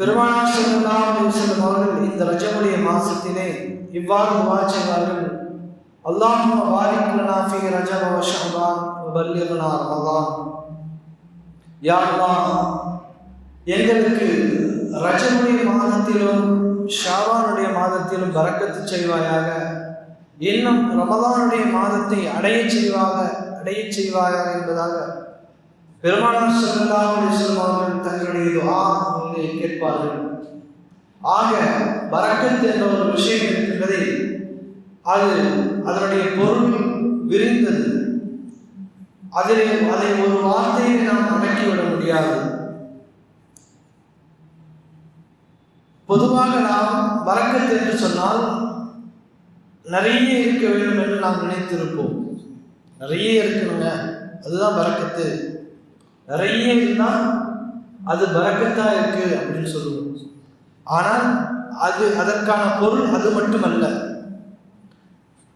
பெருமானார் ஸல்லல்லாஹு அலைஹி அவர்கள் இந்த ரஜமுடைய மாசத்திலே இவ்வாறு துஆ செய்வார்கள். அல்லாஹும்ம பாரிக் ஃபி ஃபீ ரஜப வ ஷஅபான் வ பல்லிக்னா எங்களுக்கு ரஜமுடைய மாதத்திலும் ஷாவானுடைய மாதத்திலும் பரக்கத்து செய்வாயாக. இன்னும் ரமலானுடைய மாதத்தை அடையச் செய்வாக அடையச் செய்வாயாக என்பதாக பெருமானார் ஸல்லல்லாஹு அவர்கள் தங்களுடைய துஆ கேட்பார்கள். ஆக வரக்கத்து என்ற ஒரு விஷயம் இருக்கின்றதை அது அதனுடைய பொருள் விரிந்தது. அதில் அதை ஒரு வார்த்தையை நாம் அடக்கிவிட முடியாது. பொதுவாக நாம் வரக்கத்து என்று சொன்னால் நிறைய இருக்க வேண்டும் என்று நாம் நினைத்திருப்போம். நிறைய இருக்கணுங்க. அதுதான் வரக்கத்து. நிறைய இருந்தால் அது பறக்கத்தான் இருக்கு அப்படின்னு சொல்லுவோம். ஆனால் அது அதற்கான பொருள் அது மட்டுமல்ல.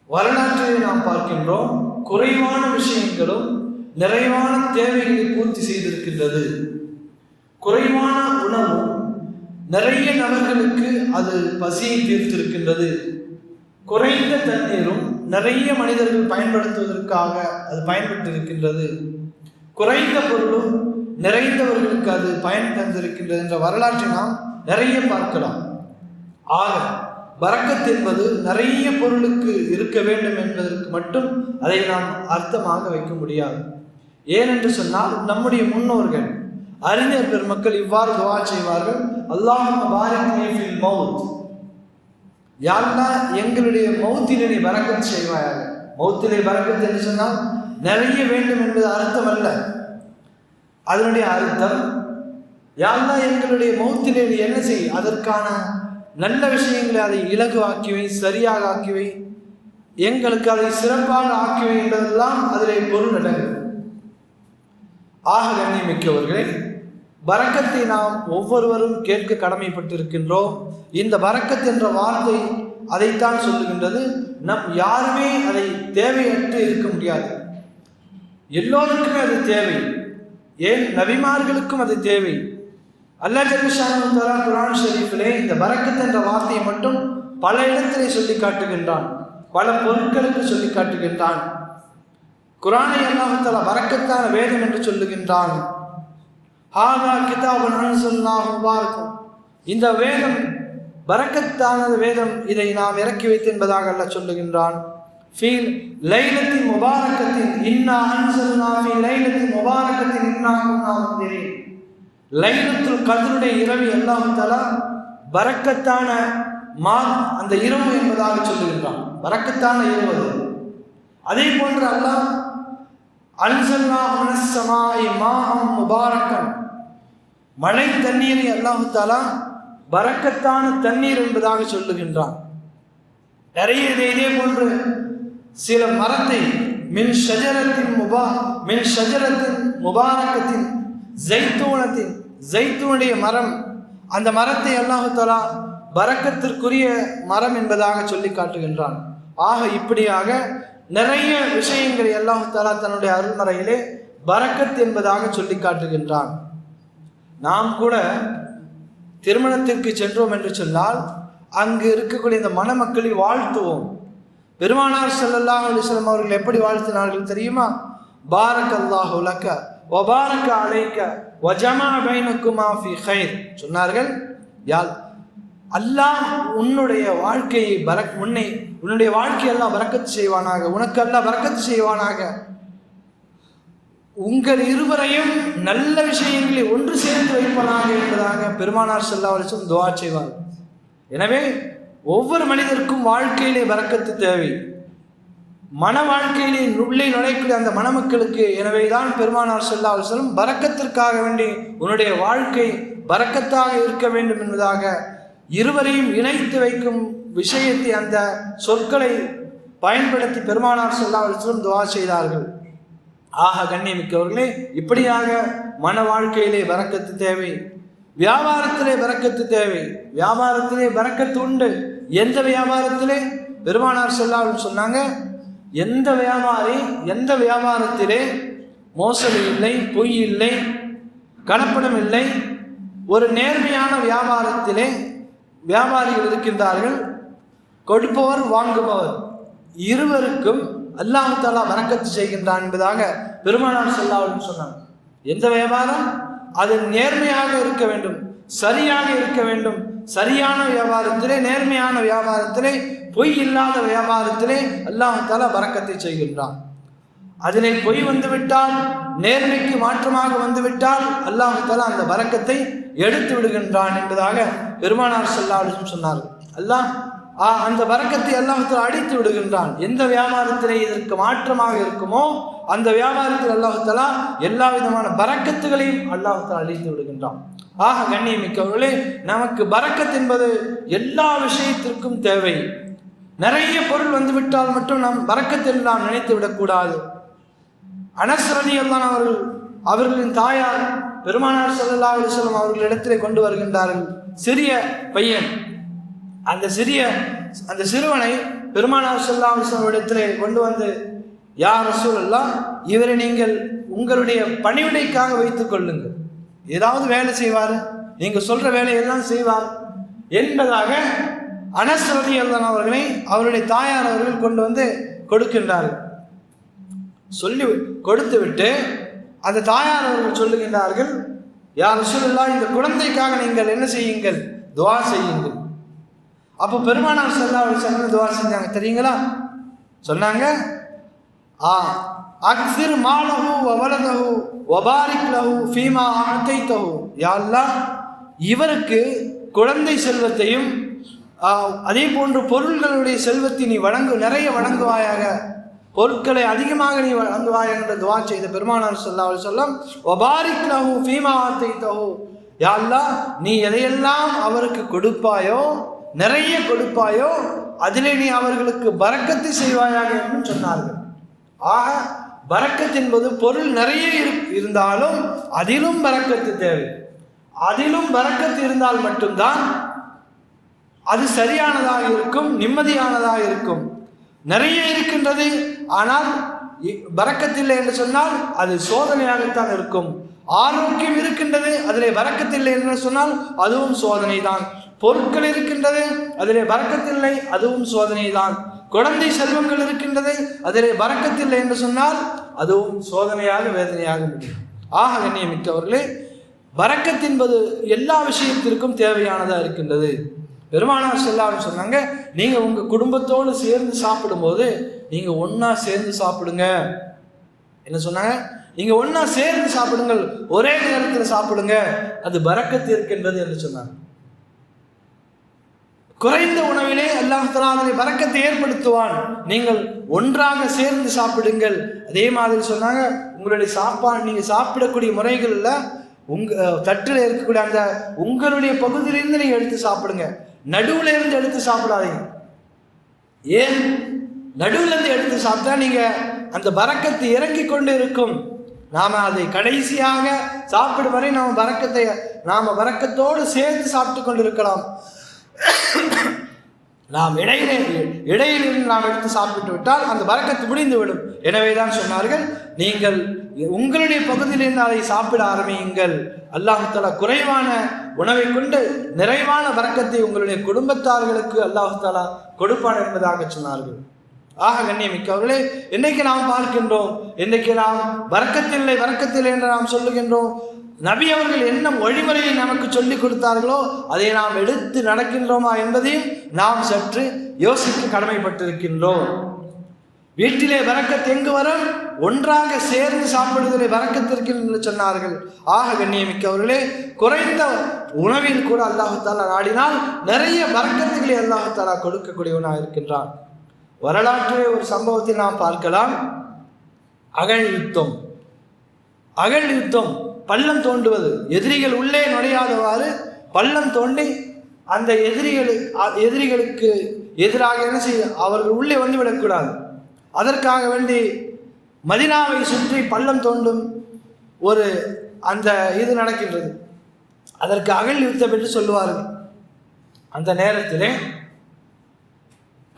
வரலாற்றை நாம் பார்க்கின்றோம் குறைவான விஷயங்களும் நிறைவான தேவைகளை பூர்த்தி செய்திருக்கின்றது. குறைவான உணவும் நிறைய நபர்களுக்கு அது பசியை தீர்த்திருக்கின்றது. குறைந்த தண்ணீரும் நிறைய மனிதர்கள் பயன்படுத்துவதற்காக அது பயன்பட்டு இருக்கின்றது குறைந்த பொருளும் நிறைந்தவர்களுக்கு அது பயன் தந்திருக்கின்றது என்ற வரலாற்றை நாம் நிறைய பார்க்கலாம். ஆக பரக்கத் என்பது நிறைய பொருளுக்கு இருக்க வேண்டும் என்பதற்கு மட்டும் அதை நாம் அர்த்தமாக வைக்க முடியாது. ஏனென்று சொன்னால் நம்முடைய முன்னோர்கள் அறிஞர் பெருமக்கள் இவ்வாறு துவா செய்வார்கள் அல்லாஹ் மவுத் யாருன்னா எங்களுடைய மௌத்திலே நீ செய்வார்கள் செய்வாயாக. மௌத்திலே வரக்கத்து என்று சொன்னால் நிறைய வேண்டும் என்பது அர்த்தம் அல்ல. அதனுடைய அர்த்தம் யாருன்னா எங்களுடைய மௌத்திலே என்ன செய்? அதற்கான நல்ல விஷயங்களை அதை இலகுவாக்கிவை சரியாக ஆக்கிவை எங்களுக்கு அதை சிறப்பாக ஆக்கிவை என்பதெல்லாம் அதிலே பொருள் அடங்கும் ஆக கண்ணியமிக்கவர்களே பரக்கத்தை நாம் ஒவ்வொருவரும் கேட்க கடமைப்பட்டிருக்கின்றோம். இந்த பரக்கத் என்ற வார்த்தை அதைத்தான் சொல்லுகின்றது. நம் யாருமே அதை தேவையற்று இருக்க முடியாது. எல்லோருக்குமே அது தேவை. ஏன் நபிமார்களுக்கும் அது தேவை? அல்லா ஜல்லுஷானு தலா குரான் ஷரீஃபிலே இந்த பரக்கத் என்ற வார்த்தையை மட்டும் பல இடத்திலே சொல்லி காட்டுகின்றான். பல பொருட்களுக்கு சொல்லி காட்டுகின்றான். குரானை அல்லாஹால வரக்கத்தான வேதம் என்று சொல்லுகின்றான். ஹாதா கிதாபன் அன்சல்லாஹு முபாரக்கும் இந்த வேதம் பரக்கத்தானது வேதம் இதை நாம் இறக்கி வைத்து என்பதாக அல்ல சொல்லுகின்றான். ஃபீல் லைலத்தின் முபாரக்கத்தின் இன்னா அன்சல்லா ஃபீ லைலத்தின் முபாரக்கத்தின் இன்னா குன்னா முந்திரீன் லைலத்துல் கதருடைய இரவு எல்லாம் தலா. பரக்கத்தான மா அந்த இரவு என்பதாக சொல்லுகின்றான் பரக்கத்தான இரவு அது. அதே போன்று அல்லாஹ் அன்சல்லா மனசமாய் மாஹம் முபாரக்கன். மழை தண்ணீரை அல்லாஹு தாலா பரக்கத்தான தண்ணீர் என்பதாக சொல்லுகின்றான். நிறைய இதே இதே போன்று சில மரத்தை மின் ஷஜரத்தின் முபா மின் ஷஜரத்தின் முபாரக்கத்தின் ஜெய்தூனத்தின் ஜெய்தூனுடைய மரம். அந்த மரத்தை அல்லாஹு தலா பறக்கத்திற்குரிய மரம் என்பதாக சொல்லி காட்டுகின்றான். ஆக இப்படியாக நிறைய விஷயங்களை அல்லாஹு தலா தன்னுடைய அருள்மறையிலே பறக்கத் என்பதாக சொல்லி காட்டுகின்றான். நாம் கூட திருமணத்திற்கு சென்றோம் என்று சொன்னால் அங்கு இருக்கக்கூடிய இந்த மணமக்களை வாழ்த்துவோம். பெருமானார் சல்லல்லாஹ் அலிஸ்லாம் அவர்கள் எப்படி வாழ்த்தினார்கள் தெரியுமா? பாரக் அல்லாஹ் உலக்க வபாரக அலைக்க வஜமா பைனக்குமா ஃபி ஹைர் சொன்னார்கள் யால் அல்லாஹ் உன்னுடைய வாழ்க்கையை பரக் உன்னை உன்னுடைய வாழ்க்கையெல்லாம் பறக்கத்து செய்வானாக உனக்கு எல்லாம் பறக்கத்து செய்வானாக. உங்கள் இருவரையும் நல்ல விஷயங்களை ஒன்று சேர்த்து வைப்பனாக என்பதாக பெருமானார் செல்லா வலிச்சும் துவா செய்வார். எனவே ஒவ்வொரு மனிதருக்கும் வாழ்க்கையிலே வரக்கத்து தேவை. மன வாழ்க்கையிலே உள்ளே நுழைக்கூடிய அந்த மணமக்களுக்கு எனவேதான் பெருமானார் செல்லா செல்லும் பறக்கத்திற்காக வேண்டி உன்னுடைய வாழ்க்கை பறக்கத்தாக இருக்க வேண்டும் என்பதாக இருவரையும் இணைத்து வைக்கும் விஷயத்தை அந்த சொற்களை பயன்படுத்தி பெருமானார் செல்லா செல்லும் துவா செய்தார்கள். ஆக கண்ணியமிக்கவர்களே இப்படியாக மன வாழ்க்கையிலே வரக்கத்து தேவை. வியாபாரத்திலே வரக்கத்து தேவை. வியாபாரத்திலே வரக்கத்து உண்டு. எந்த வியாபாரத்திலே? பெருமானார் செல்லாமல் சொன்னாங்க எந்த வியாபாரி எந்த வியாபாரத்திலே மோசடி இல்லை பொய் இல்லை கலப்படம் இல்லை ஒரு நேர்மையான வியாபாரத்திலே வியாபாரிகள் இருக்கின்றார்கள் கொடுப்பவர் வாங்குபவர் இருவருக்கும் அல்லாஹு தாலா செய்கின்றான் என்பதாக பெருமானார் செல்லாவும் சொன்னாங்க. எந்த வியாபாரம்? அது நேர்மையாக இருக்க வேண்டும். சரியாக இருக்க வேண்டும். சரியான வியாபாரத்திலே நேர்மையான வியாபாரத்திலே பொய் இல்லாத வியாபாரத்திலே அல்லாஹால வரக்கத்தை செய்கின்றான். அதிலே பொய் வந்துவிட்டால் நேர்மைக்கு மாற்றமாக வந்துவிட்டால் அல்லாஹால அந்த வரக்கத்தை எடுத்து விடுகின்றான் என்பதாக பெருமானார் செல்லாலும் சொன்னார்கள். அல்லாஹ் ஆ, அந்த வரக்கத்தை அல்லாஹத்தில் அடித்து விடுகின்றான். எந்த வியாபாரத்திலே இதற்கு மாற்றமாக இருக்குமோ அந்த வியாபாரத்தில் அல்லாஹத்தலா எல்லா விதமான பறக்கத்துகளையும் அல்லாஹு அழித்து விடுகின்றான். ஆக கண்ணியமிக்கவர்களே நமக்கு பறக்கத் என்பது எல்லா விஷயத்திற்கும் தேவை. நிறைய பொருள் வந்துவிட்டால் மட்டும் நாம் பறக்கத்தில் நாம் நினைத்து விடக்கூடாது. அனஸ்ரதி அல்லான் அவர்கள் அவர்களின் தாயார் பெருமானார் சல்லா அலைஹி அவர்களிடத்திலே கொண்டு வருகின்றார்கள். சிறிய பையன். அந்த சிறிய அந்த சிறுவனை பெருமானார் சல்லா அலைஹி இடத்திலே கொண்டு வந்து யார் ரசூலல்லாஹ் இவரை நீங்கள் உங்களுடைய பணிவிடைக்காக வைத்துக் கொள்ளுங்கள். ஏதாவது வேலை செய்வார்? நீங்கள் சொல்கிற வேலையெல்லாம் செய்வார். என்பதாக அனஸ்ரதி அல்லான் அவர்களை அவருடைய தாயார் அவர்கள் கொண்டு வந்து கொடுக்கின்றார்கள். சொல்லி கொடுத்து விட்டு அந்த தாயார் அவர்கள் சொல்லுகின்றார்கள் யார் சொல்லலாம் இந்த குழந்தைக்காக நீங்கள் என்ன செய்யுங்கள்? துவா செய்யுங்கள். அப்போ பெருமானார் செல்லா அலைஹி வஸல்லம் துவா செஞ்சாங்க தெரியுங்களா? சொன்னாங்க ஆ அக்சிர் மாலஹு வவலதஹு வபாரிக் லஹு ஃபீமா ஆத்தைத்தஹு. யா இவருக்கு குழந்தை செல்வத்தையும் அதே போன்று பொருள்களுடைய செல்வத்தை நீ வழங்கு நிறைய வழங்குவாயாக. பொருட்களை அதிகமாக நீ வழங்குவாய் என்று துவா செய்த பெருமானார் சொல்லா அலைஹி வஸல்லம். லஹு ஃபீமா ஆத்தைத்தஹு. யா நீ எதையெல்லாம் அவருக்கு கொடுப்பாயோ நிறைய கொடுப்பாயோ அதிலே நீ அவர்களுக்கு பறக்கத்தை செய்வாயாக என்று சொன்னார்கள். ஆக பறக்கத் என்பது பொருள் நிறைய இரு- இருந்தாலும் அதிலும் பறக்கத்து தேவை. அதிலும் பறக்கத்து இருந்தால் மட்டும்தான் அது சரியானதாக இருக்கும் நிம்மதியானதாக இருக்கும். நிறைய இருக்கின்றது ஆனால் இ- பறக்கத்தில்லை என்று சொன்னால் அது சோதனையாகத்தான் இருக்கும். ஆரோக்கியம் இருக்கின்றது அதிலே பறக்கத்தில்லை என்று சொன்னால் அதுவும் சோதனை தான் பொருட்கள் இருக்கின்றது அதிலே பறக்கத்தில்லை அதுவும் சோதனை தான் குழந்தை செல்வங்கள் இருக்கின்றது அதிலே வரக்கத்தில்லை என்று சொன்னால் அதுவும் சோதனையாக வேதனையாக முடியும். ஆக கண்ணியமிக்கவர்களே வரக்கத் என்பது எல்லா விஷயத்திற்கும் தேவையானதாக இருக்கின்றது. பெருமானார் செல்லாமல் சொன்னாங்க நீங்கள் உங்கள் குடும்பத்தோடு சேர்ந்து சாப்பிடும்போது நீங்கள் ஒன்றா சேர்ந்து சாப்பிடுங்க. என்ன சொன்னாங்க? நீங்கள் ஒன்றா சேர்ந்து சாப்பிடுங்கள் ஒரே நேரத்தில் சாப்பிடுங்க. அது பறக்கத்து இருக்கின்றது என்று சொன்னாங்க. குறைந்த உணவிலே அல்லாஹ் தஆலா அதனை பறக்கத்தை ஏற்படுத்துவான். நீங்கள் ஒன்றாக சேர்ந்து சாப்பிடுங்கள். அதே மாதிரி சொன்னாங்க உங்களுடைய சாப்பாடு நீங்கள் சாப்பிடக்கூடிய முறைகளில் உங்க தட்டில் இருக்கக்கூடிய அந்த உங்களுடைய பகுதியிலிருந்து நீங்கள் எடுத்து சாப்பிடுங்க. நடுவில் இருந்து எடுத்து சாப்பிடாதீங்க. ஏன்? நடுவுலேருந்து எடுத்து சாப்பிட்டா நீங்கள் அந்த பறக்கத்தை இறங்கி கொண்டு இருக்கும். நாம் அதை கடைசியாக சாப்பிடும் வரை நாம் பறக்கத்தை நாம் பறக்கத்தோடு சேர்த்து சாப்பிட்டு கொண்டு இருக்கலாம் நாம் இடையிலே இடையிலிருந்து நாம் எடுத்து சாப்பிட்டு விட்டால் அந்த வரக்கத்து முடிந்து விடும் எனவே தான் சொன்னார்கள் நீங்கள் உங்களுடைய பகுதியிலிருந்து அதை சாப்பிட ஆரம்பியுங்கள். அல்லாஹு குறைவான உணவை கொண்டு நிறைவான வரக்கத்தை உங்களுடைய குடும்பத்தார்களுக்கு அல்லாஹு கொடுப்பான் என்பதாக சொன்னார்கள். ஆக கண்ணியமிக்கவர்களே இன்னைக்கு நாம் பார்க்கின்றோம் இன்னைக்கு நாம் வரக்கத்தில்லை வரக்கத்தில்லை என்று நாம் சொல்லுகின்றோம். நபி அவர்கள் என்ன வழிமுறையை நமக்கு சொல்லிக் கொடுத்தார்களோ அதை நாம் எடுத்து நடக்கின்றோமா என்பதையும் நாம் சற்று யோசிக்க கடமைப்பட்டிருக்கின்றோம். வீட்டிலே வரக்கத்து எங்கு வரும் ஒன்றாக சேர்ந்து சாப்பிடுவதிலே வரக்கத்திற்கு என்று சொன்னார்கள். ஆக கண்ணியமிக்கவர்களே குறைந்த உணவில் கூட அல்லாஹாலா நாடினால் நிறைய வரக்கத்துகளை அல்லாஹாலா கொடுக்கக்கூடியவனாக இருக்கின்றான். வரலாற்றிலே ஒரு சம்பவத்தை நாம் பார்க்கலாம். அகழ் யுத்தம் அகழ் யுத்தம் பள்ளம் தோண்டுவது. எதிரிகள் உள்ளே நுழையாதவாறு பள்ளம் தோண்டி அந்த எதிரிகள் எதிரிகளுக்கு எதிராக என்ன செய்ய அவர்கள் உள்ளே வந்து விடக்கூடாது அதற்காக வேண்டி மதினாவை சுற்றி பள்ளம் தோண்டும் ஒரு அந்த இது நடக்கின்றது. அதற்கு அகழ் யுத்தம் என்று சொல்லுவார்கள். அந்த நேரத்திலே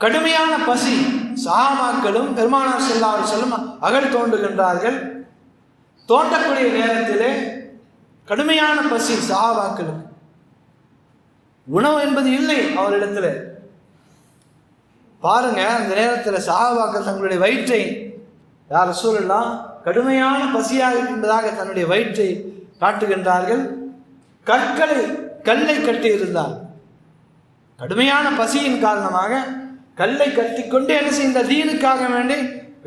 கடுமையான பசி சாமாக்களும் பெருமானார் செல்லாமல் செல்லும் அகழ் தோண்டுகின்றார்கள். தோண்டக்கூடிய நேரத்திலே கடுமையான பசி சஹாபாக்களுக்கு உணவு என்பது இல்லை அவரிடத்துல. பாருங்க அந்த நேரத்தில் சஹாபாக்கள் தங்களுடைய வயிற்றை யார் சூழலாம் கடுமையான பசியாக இருக்கின்றதாக தன்னுடைய வயிற்றை காட்டுகின்றார்கள். கற்களை கல்லை கட்டி இருந்தார் கடுமையான பசியின் காரணமாக கல்லை கட்டிக்கொண்டு என்ன செய்கின்ற தீனுக்காக வேண்டி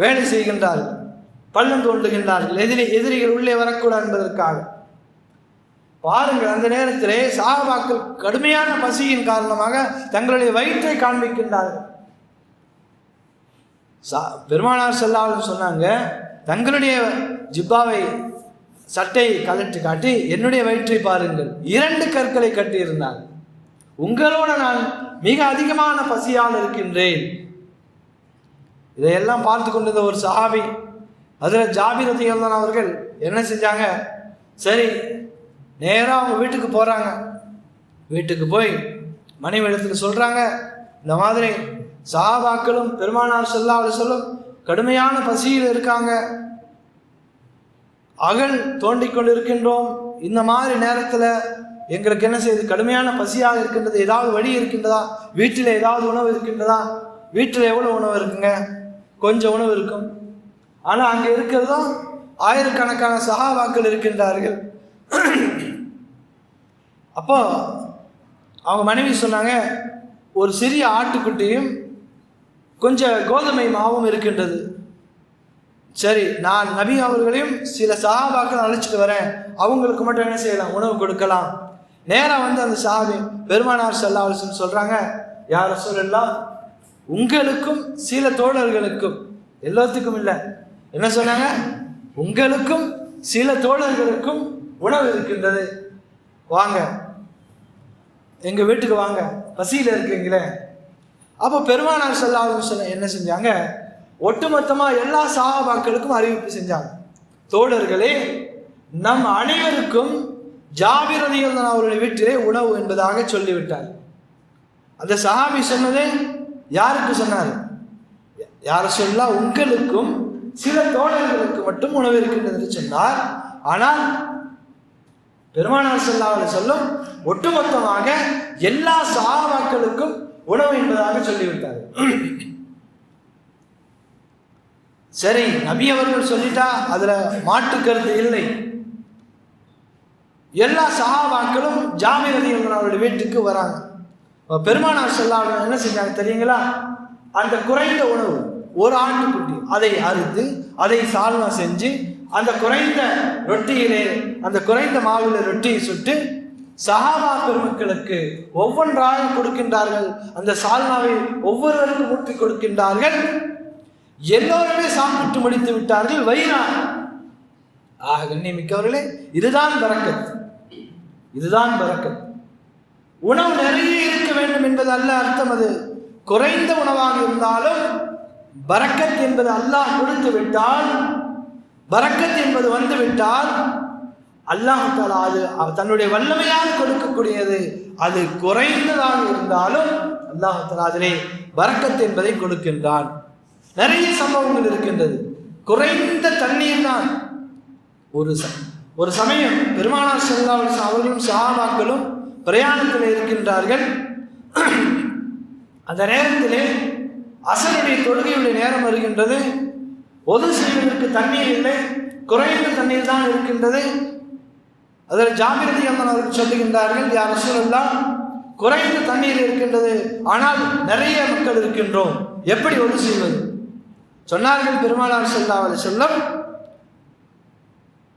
வேலை செய்கின்றார்கள். பள்ளம் தோண்டுகின்றார்கள் எதிரி எதிரிகள் உள்ளே வரக்கூடாது என்பதற்காக. பாருங்கள் அந்த நேரத்திலே சாபாக்கள் கடுமையான பசியின் காரணமாக தங்களுடைய வயிற்றை காண்பிக்கின்றார்கள். சா பெருமானார் செல்லாலும் சொன்னாங்க தங்களுடைய ஜிப்பாவை சட்டையை கலட்டி காட்டி என்னுடைய வயிற்றை பாருங்கள். இரண்டு கற்களை கட்டியிருந்தார். உங்களோட நான் மிக அதிகமான பசியால் இருக்கின்றேன். இதையெல்லாம் பார்த்து கொண்டிருந்த ஒரு சாவி அதில் ஜாபிரதி அவர்கள் என்ன செஞ்சாங்க? சரி நேராக அவங்க வீட்டுக்கு போகிறாங்க வீட்டுக்கு போய் மனைவி இடத்துக்கு சொல்கிறாங்க இந்த மாதிரி சாபாக்களும் பெருமானார் செல்லாவது சொல்லும் கடுமையான பசியில் இருக்காங்க. அகல் தோண்டிக் கொண்டு இருக்கின்றோம் இந்த மாதிரி நேரத்தில் எங்களுக்கு என்ன செய்யுது? கடுமையான பசியாக இருக்கின்றது. ஏதாவது வழி இருக்கின்றதா? வீட்டில் ஏதாவது உணவு இருக்கின்றதா? வீட்டில் எவ்வளோ உணவு இருக்குங்க? கொஞ்சம் உணவு இருக்கும். ஆனால் அங்கே இருக்கிறதும் ஆயிரக்கணக்கான சகாபாக்கள் இருக்கின்றார்கள். அப்போ அவங்க மனைவி சொன்னாங்க ஒரு சிறிய ஆட்டுக்குட்டியும் கொஞ்சம் கோதுமை மாவும் இருக்கின்றது. சரி நான் நபி அவர்களையும் சில சகாபாக்கள் அழைச்சிட்டு வரேன். அவங்களுக்கு மட்டும் என்ன செய்யலாம்? உணவு கொடுக்கலாம். நேராக வந்து அந்த சாபி பெருமானார் சல்லாஹன் சொல்கிறாங்க யார் சொல்லலாம் உங்களுக்கும் சில தோழர்களுக்கும் எல்லாத்துக்கும் இல்லை என்ன சொன்னாங்க? உங்களுக்கும் சில தோழர்களுக்கும் உணவு இருக்கின்றது. வாங்க. எங்கள் வீட்டுக்கு வாங்க. பசியில் இருக்கீங்களே. அப்போ பெருமானார் சொல்லாதுன்னு சொல்ல என்ன செஞ்சாங்க? ஒட்டுமொத்தமாக எல்லா சாபாக்களுக்கும் அறிவிப்பு செஞ்சாங்க. தோழர்களே நம் அனைவருக்கும் ஜாபிரதிகள் அவருடைய வீட்டிலே உணவு என்பதாக சொல்லிவிட்டார். அந்த சஹாபி சொன்னதே யாருக்கு சொன்னார்? யார் சொல்லா உங்களுக்கும் சில தோழர்களுக்கு மட்டும் உணவு இருக்கின்றது என்று சொன்னார் ஆனால் பெருமானார் செல்லாவில் சொல்லும் ஒட்டுமொத்தமாக எல்லா சகாபாக்களுக்கும் உணவு என்பதாக சொல்லிவிட்டார் சரி நபி அவர்கள் சொல்லிட்டா அதுல மாற்று கருத்து இல்லை. எல்லா சகாபாக்களும் ஜாமிரதி அவருடைய வீட்டுக்கு வராங்க. பெருமானார் செல்லாத என்ன செஞ்சாங்க தெரியுங்களா? அந்த குறைந்த உணவு ஒரு ஆட்டுக்குட்டி. அதை அறுத்து அதை சால்னா செஞ்சு அந்த குறைந்த ரொட்டியிலே அந்த குறைந்த மாவில ரொட்டியை சுட்டு சஹாபா பெருமக்களுக்கு ஒவ்வொன்றாக கொடுக்கின்றார்கள். அந்த சால்னாவை ஒவ்வொருவருக்கும் ஊற்றி கொடுக்கின்றார்கள். எல்லோருமே சாப்பிட்டு முடித்து விட்டார்கள். வைரா ஆக கண்ணியமிக்கவர்களே இதுதான் பறக்கத். இதுதான் பறக்கத். உணவு நிறைய இருக்க வேண்டும் என்பது அல்ல அர்த்தம் அது. குறைந்த உணவாக இருந்தாலும் பரக்கத் என்பது அல்லாஹ் கொடுத்து விட்டால் பரக்கத் என்பது வந்து விட்டால் அல்லாஹால அது தன்னுடைய வல்லமையாக கொடுக்கக்கூடியது. அது குறைந்ததாக இருந்தாலும் அல்லாஹால அதிலே பரக்கத் என்பதை கொடுக்கின்றான். நிறைய சம்பவங்கள் இருக்கின்றது. குறைந்த தண்ணீர் தான். ஒரு ஒரு சமயம் பெருமானார் செல்லா அவர்களும் சஹாபாக்களும் பிரயாணத்தில் இருக்கின்றார்கள். அந்த நேரத்திலே அசனுடைய தொழுகையுடைய நேரம் வருகின்றது. ஒது செய்வதற்கு தண்ணீர் இல்லை. குறைந்த தண்ணீர் தான் இருக்கின்றது. அதில் ஜாமிரதி அம்மன் அவர்கள் சொல்லுகின்றார்கள் யார் அசுரெல்லாம் குறைந்த தண்ணீர் இருக்கின்றது. ஆனால் நிறைய மக்கள் இருக்கின்றோம். எப்படி ஒது செய்வது? சொன்னார்கள் பெருமானார் அவர் செல்லம்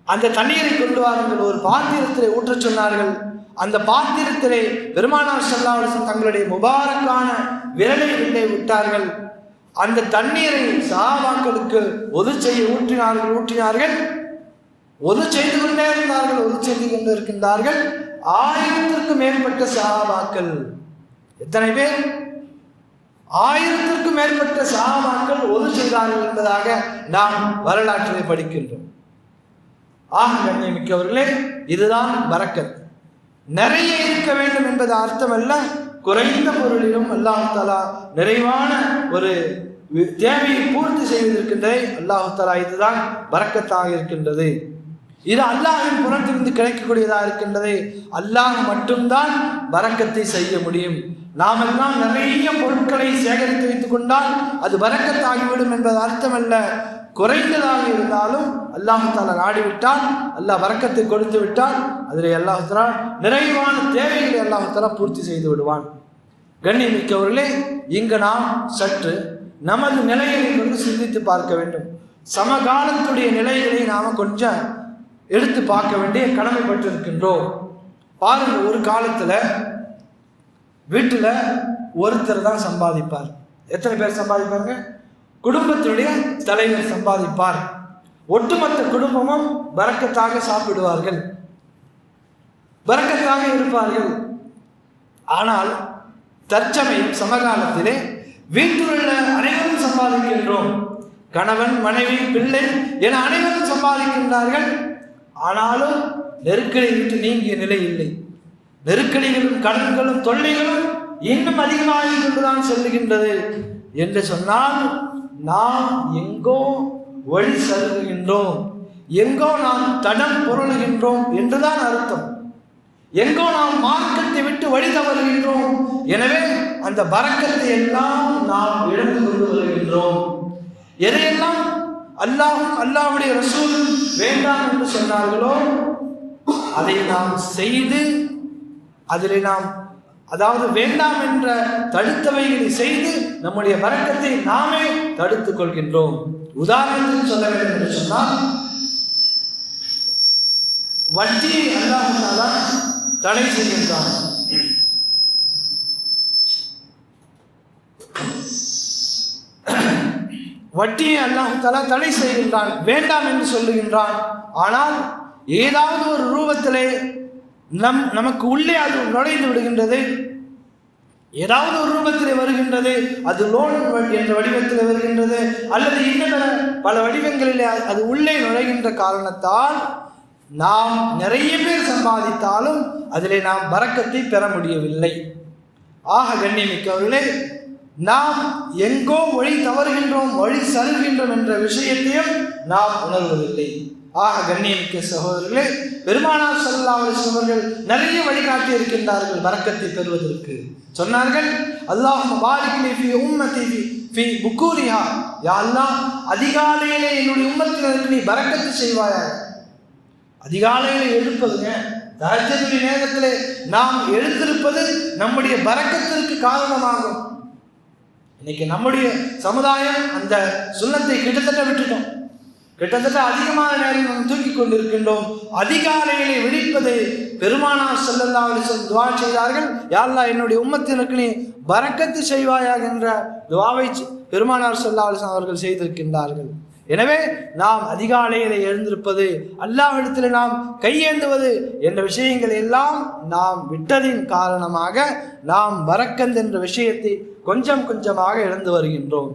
அந்த தண்ணீரை கொண்டு வாருங்கள் ஒரு பாத்திரத்தில் ஊற்றச் சொன்னார்கள். அந்த பாத்திரத்திலே பெருமானார் செல்லாவரசன் தங்களுடைய முபாரக்கான விரலை உள்ளே விட்டார்கள். அந்த தண்ணீரை சாபாக்களுக்கு ஒது செய்ய ஊற்றினார்கள் ஊற்றினார்கள். ஒது செய்து கொண்டே இருந்தார்கள் ஒது செய்து கொண்டு இருக்கின்றார்கள். ஆயிரத்திற்கும் மேற்பட்ட சஹாபாக்கள். எத்தனை பேர்? ஆயிரத்திற்கும் மேற்பட்ட சஹாபாக்கள் ஒது செய்தார்கள் என்பதாக நாம் வரலாற்றிலே படிக்கின்றோம். ஆக கண்ணியமிக்கவர்களே இதுதான் வரக்கத்து நிறைய இருக்க வேண்டும் என்பது அர்த்தமல்ல. குறைந்த பொருளிலும் அல்லாஹு தாலா நிறைவான ஒரு தேவையை பூர்த்தி செய்வதற்கின்றே அல்லாஹு தாலா இதுதான் வரக்கத்தாக இருக்கின்றது. இது அல்லாஹின் புறத்திலிருந்து கிடைக்கக்கூடியதாக இருக்கின்றது அல்லாஹ் மட்டும்தான் வரக்கத்தை செய்ய முடியும். நாம் எல்லாம் நிறைய பொருட்களை சேகரித்து வைத்துக் கொண்டால் அது வரக்கத்தாகிவிடும் என்பது அர்த்தமல்ல. குறைந்ததாக இருந்தாலும் அல்லாஹு தாலா நாடிவிட்டால் அல்லாஹ் வரக்கத்தை கொடுத்து விட்டால் அதில் அல்லாஹு தாலா நிறைவான தேவைகளை அல்லாஹு பூர்த்தி செய்து விடுவான். கண்ணியமிக்கவர்களே இங்கு நாம் சற்று நமது நிலைகளை கொண்டு சிந்தித்து பார்க்க வேண்டும். சமகாலத்துடைய நிலைகளை நாம் கொஞ்சம் எடுத்து பார்க்க வேண்டிய கடமைப்பட்டிருக்கின்றோம். பாருங்க ஒரு காலத்தில் வீட்டில் ஒருத்தர் தான் சம்பாதிப்பார். எத்தனை பேர் சம்பாதிப்பாங்க? குடும்பத்தினுடைய தலைவர் சம்பாதிப்பார். ஒட்டுமொத்த குடும்பமும் வரக்கத்தாக சாப்பிடுவார்கள். வரக்கத்தாக இருப்பார்கள். ஆனால் தற்சமயம் சமகாலத்திலே வீட்டில் உள்ள அனைவரும் சம்பாதிக்கின்றோம். கணவன் மனைவி பிள்ளை என அனைவரும் சம்பாதிக்கின்றார்கள். ஆனாலும் நெருக்கடி விட்டு நீங்கிய நிலை இல்லை. நெருக்கடிகளும் கடன்களும் தொல்லைகளும் இன்னும் அதிகமாகிக் கொண்டுதான் செல்லுகின்றது. என்று சொன்னால் நாம் எங்கோ வழி செல்கின்றோம். எங்கோ நாம் தடம் பொருளுகின்றோம் என்றுதான் அர்த்தம். எங்கோ நாம் மார்க்கத்தை விட்டு வழி தவறுகின்றோம். எனவே அந்த பறக்கத்தை எல்லாம் நாம் இழந்து கொண்டு வருகின்றோம். எதையெல்லாம் அல்லாஹும் அல்லாஹுடைய ரசூல் வேண்டாம் என்று சொன்னார்களோ அதை நாம் செய்து அதில் நாம் அதாவது வேண்டாம் என்ற தடுத்தவைகளை செய்து நம்முடைய வரக்கத்தை நாமே தடுத்துக் கொள்கின்றோம். உதாரணத்தில் சொல்ல வேண்டும் என்று சொன்னால் வட்டியை அல்லாஹால தடை செய்கின்றான். வட்டியை அல்லாஹால தடை செய்கின்றான் வேண்டாம் என்று சொல்லுகின்றான். ஆனால் ஏதாவது ஒரு ரூபத்திலே நம் நமக்கு உள்ளே அது நுழைந்து விடுகின்றது. ஏதாவது ஒரு ரூபத்தில் வருகின்றது அது லோன் என்ற வடிவத்தில் வருகின்றது அல்லது இன்னும் பல வடிவங்களிலே அது உள்ளே நுழைகின்ற காரணத்தால் நாம் நிறைய பேர் சம்பாதித்தாலும் அதிலே நாம் வரக்கத்தை பெற முடியவில்லை. ஆக கண்ணியமிக்கவர்களே நாம் எங்கோ வழி தவறுகின்றோம் வழி சருகின்றோம் என்ற விஷயத்தையும் நாம் உணர்வதில்லை. ஆக கண்ணியமிக்க சகோதரர்களே பெருமானார் சல்லா அவர்கள் நிறைய வழிகாட்டி இருக்கின்றார்கள் வரக்கத்தை பெறுவதற்கு. சொன்னார்கள் அல்லாஹ் பாரிக்லி ஃபி உம்மதி ஃபி புக்கூரியா யாரெல்லாம் அதிகாலையிலே என்னுடைய உம்மத்தினருக்கு நீ பறக்கத்து செய்வாயா அதிகாலையில் எழுப்பதுங்க தரஜனுடைய நேரத்தில் நாம் எழுந்திருப்பது நம்முடைய பறக்கத்திற்கு காரணமாகும். இன்னைக்கு நம்முடைய சமுதாயம் அந்த சுண்ணத்தை கிட்டத்தட்ட விட்டுட்டோம். கிட்டத்தட்ட அதிகமான நேரம் நாம் தூக்கி கொண்டிருக்கின்றோம் அதிகாலையிலே விழிப்பதை பெருமானார் செல்லல்லா துவா செய்தார்கள். யாரெல்லாம் என்னுடைய உம்மத்தினருக்கு நீ பறக்கத்து செய்வாயாக என்ற துவாவை பெருமானார் செல்லா அவர்கள் செய்திருக்கின்றார்கள். எனவே நாம் அதிகாலையில் எழுந்திருப்பது அல்லாவிடத்தில் நாம் கையேந்துவது என்ற விஷயங்கள் எல்லாம் நாம் விட்டதின் காரணமாக நாம் வரக்கந்த என்ற விஷயத்தை கொஞ்சம் கொஞ்சமாக இழந்து வருகின்றோம்.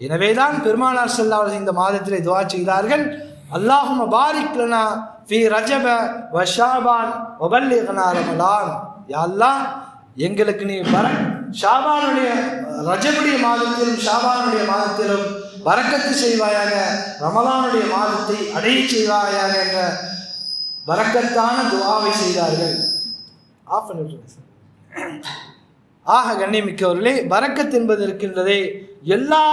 எனவேதான் பெருமானார் செல்லாவர்கள் இந்த மாதத்திலே துவா செய்தார்கள். அல்லாஹும் பாரிக்லனா ஃபி ரஜப வ ஒபல்லிகனா ரமலான். யாரெல்லாம் எங்களுக்கு நீ பர ஷாபானுடைய ரஜபுடைய மாதத்திலும் ஷாபானுடைய மாதத்திலும் வரக்கத்து செய்வாயாக ரமலானுடைய மாதத்தை அடைய செய்வாயாக என்ற வரக்கத்தான துவாவை செய்தார்கள். ஆஃப் பண்ணிட்டு ஆக கண்ணியமிக்கவர்களே வரக்கத் என்பது இருக்கின்றதே எல்லா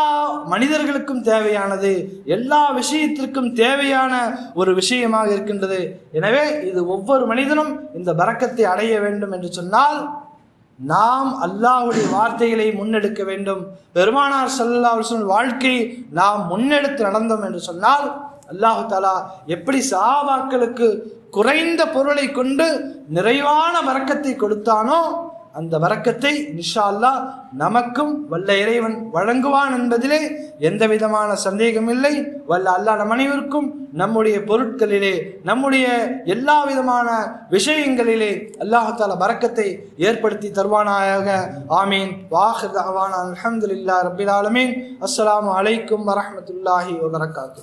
மனிதர்களுக்கும் தேவையானது எல்லா விஷயத்திற்கும் தேவையான ஒரு விஷயமாக இருக்கின்றது. எனவே இது ஒவ்வொரு மனிதனும் இந்த பறக்கத்தை அடைய வேண்டும் என்று சொன்னால் நாம் அல்லாஹுடைய வார்த்தைகளை முன்னெடுக்க வேண்டும். பெருமானார் சல்லா வாழ்க்கை நாம் முன்னெடுத்து நடந்தோம் என்று சொன்னால் அல்லாஹு தாலா எப்படி சாபாக்களுக்கு குறைந்த பொருளை கொண்டு நிறைவான வரக்கத்தை கொடுத்தானோ அந்த வரக்கத்தை நிஷா அல்லா நமக்கும் வல்ல இறைவன் வழங்குவான் என்பதிலே எந்த விதமான சந்தேகம் இல்லை வல்ல அல்லா நம் அனைவருக்கும் நம்முடைய பொருட்களிலே நம்முடைய எல்லா விதமான விஷயங்களிலே அல்லாஹால வரக்கத்தை ஏற்படுத்தி தருவானாயாக. ஆமீன். வாஹர் அவான் அலமதுல்லா ரபில் ஆலமீன். அஸ்லாம் வலைக்கும் வரமத்துல்லாஹி வபரகாத்து